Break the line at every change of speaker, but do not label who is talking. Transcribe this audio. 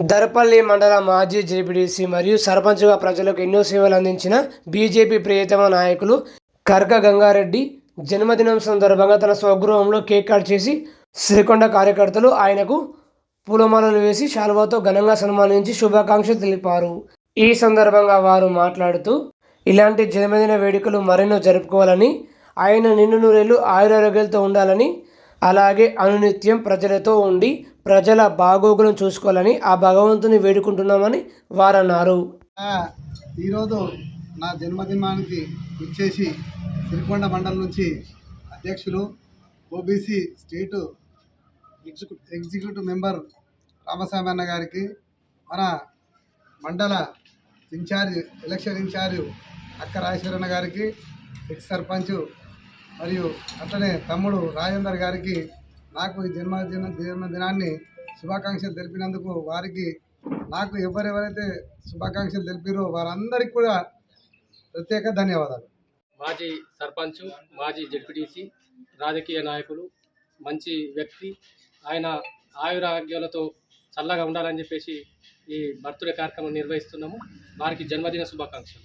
దర్పల్లి మండల మాజీ జెపిడిసి మరియు సర్పంచ్గా ప్రజలకు ఎన్నో సేవలు అందించిన బీజేపీ ప్రియతమ నాయకులు కర్క గంగారెడ్డి జన్మదినం సందర్భంగా తన స్వగృహంలో కేక్ కట్ చేసి శ్రీకొండ కార్యకర్తలు ఆయనకు పూలమాలలు వేసి శాలువాతో ఘనంగా సన్మానించి శుభాకాంక్షలు తెలిపారు. ఈ సందర్భంగా వారు మాట్లాడుతూ ఇలాంటి జన్మదిన వేడుకలు మరెన్నో జరుపుకోవాలని ఆయన నిన్ను నూరేళ్ళు ఆయురారోగ్యాలతో ఉండాలని అలాగే అనునిత్యం ప్రజలతో ఉండి ప్రజల బాగోగులను చూసుకోవాలని ఆ భగవంతుని వేడుకుంటున్నామని వారన్నారు.
ఈరోజు నా జన్మదినానికి వచ్చేసి సిరికొండ మండలం నుంచి అధ్యక్షులు ఓబీసీ స్టేటు ఎగ్జిక్యూ ఎగ్జిక్యూటివ్ మెంబర్ రామస్వామి అన్న గారికి మన మండల ఇన్ఛార్జ్ ఎలక్షన్ ఇన్ఛార్జ్ అక్క రాజేశ్వరన్న గారికి ఎక్స్ సర్పంచ్ మరియు అట్లనే తమ్ముడు రాజేందర్ గారికి నాకు ఈ జన్మదిన జన్మదినాన్ని శుభాకాంక్షలు తెలిపినందుకు వారికి నాకు ఎవరెవరైతే శుభాకాంక్షలు తెలిపారో వారందరికీ కూడా ప్రత్యేక ధన్యవాదాలు.
మాజీ సర్పంచ్ మాజీ జడ్పీటీసీ రాజకీయ నాయకులు మంచి వ్యక్తి ఆయన ఆయురారోగ్యాలతో చల్లగా ఉండాలని చెప్పేసి ఈ బర్త్డే కార్యక్రమం నిర్వహిస్తున్నాము. వారికి జన్మదిన శుభాకాంక్షలు.